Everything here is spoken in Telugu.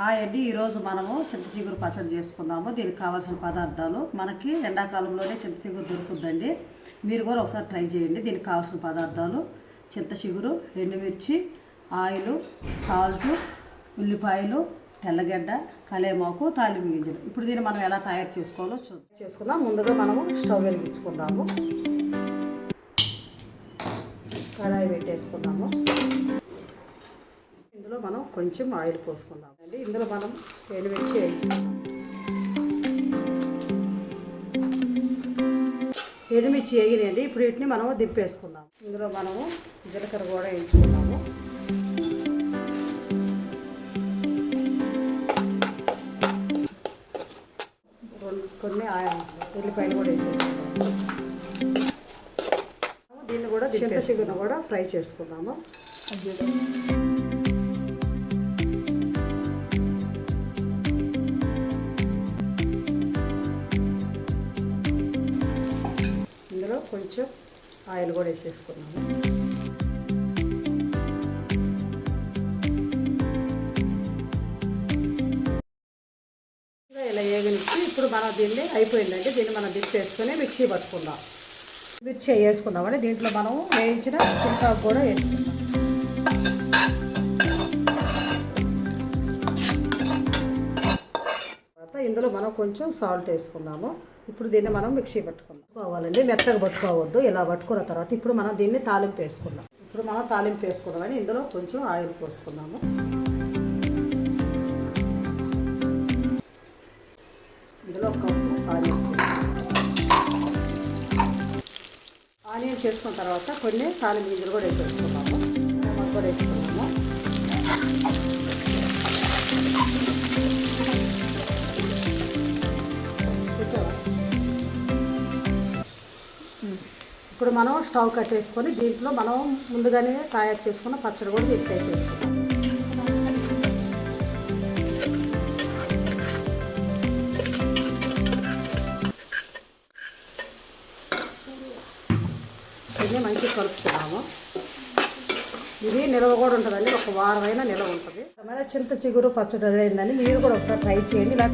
హాయ్ అండి. ఈరోజు మనము చింత చిగురు పచ్చడి చేసుకుందాము. దీనికి కావాల్సిన పదార్థాలు మనకి ఎండాకాలంలోనే చింత చిగురు దొరుకుద్దండి మీరు కూడా ఒకసారి ట్రై చేయండి. దీనికి కావాల్సిన పదార్థాలు చింత చిగురు ఎండుమిర్చి ఆయిల్ సాల్ట్ ఉల్లిపాయలు తెల్లగడ్డ కలేమాకు తాలింపు గింజలు. ఇప్పుడు దీన్ని మనం ఎలా తయారు చేసుకోవాలో చూ చేసుకుందాం. ముందుగా మనము స్టవ్ వెలిగించుకుందాము. కడాయి పెట్టేసుకుందాము. ఇందులో మనం కొంచెం ఆయిల్ పోసుకుందాం. అండి ఇందులో మనం ఎండుమిర్చి వేయించుకుందాం. ఎండుమిర్చి వేగినాయండి ఇప్పుడు వీటిని మనము దింపేసుకుందాం. ఇందులో మనము జీలకర్ర కూడా వేయించుకుందాము. కొన్ని ఉల్లిపాయలు కూడా వేసేసుకుందాము. దీన్ని కూడా చింత చిగురును కూడా ఫ్రై చేసుకుందాము. కొంచెం ఆయిల్ కూడా వేసేసుకున్నాము. ఇలా వేగనిచ్చి ఇప్పుడు మనం దీన్ని అయిపోయిందండి. దీన్ని మనం దిప్పేసుకొని మిక్సీ పట్టుకుందాం. మిర్చి వేసుకుందామండి. దీంట్లో మనం వేయించిన చింతాకు కూడా వేసుకుందాం. తర్వాత ఇందులో మనం కొంచెం సాల్ట్ వేసుకుందాము. ఇప్పుడు దీన్ని మనం మిక్సీ పట్టుకుందాం. కావాలండి మెత్తగా పట్టుకోవద్దు. ఇలా పట్టుకున్న తర్వాత ఇప్పుడు మనం దీన్ని తాలింపు వేసుకుందాం. ఇప్పుడు మనం తాలింపు వేసుకుందామని ఇందులో కొంచెం ఆయిల్ పోసుకుందాము. ఇందులో ఒక కప్పు ఆనియన్స్ ఆనియన్ చేసుకున్న తర్వాత కొన్ని తాలింపు గింజలు కూడా వేసేసుకున్నాము కూడా వేసుకున్నాము ఇప్పుడు మనం స్టవ్ కట్టేసుకొని దీంట్లో మనం ముందుగానే తయారు చేసుకున్న పచ్చడి కూడా దీంట్లో వేసేసుకున్నాం దీన్ని మంచిగా కలుపుతున్నాము. ఇది నిల్వ కూడా ఉంటుందండి ఒక వారం అయినా నిల్వ ఉంటుంది. చింత చిగురు పచ్చడి అయిందని మీరు కూడా ఒకసారి ట్రై చేయండి. ఇలా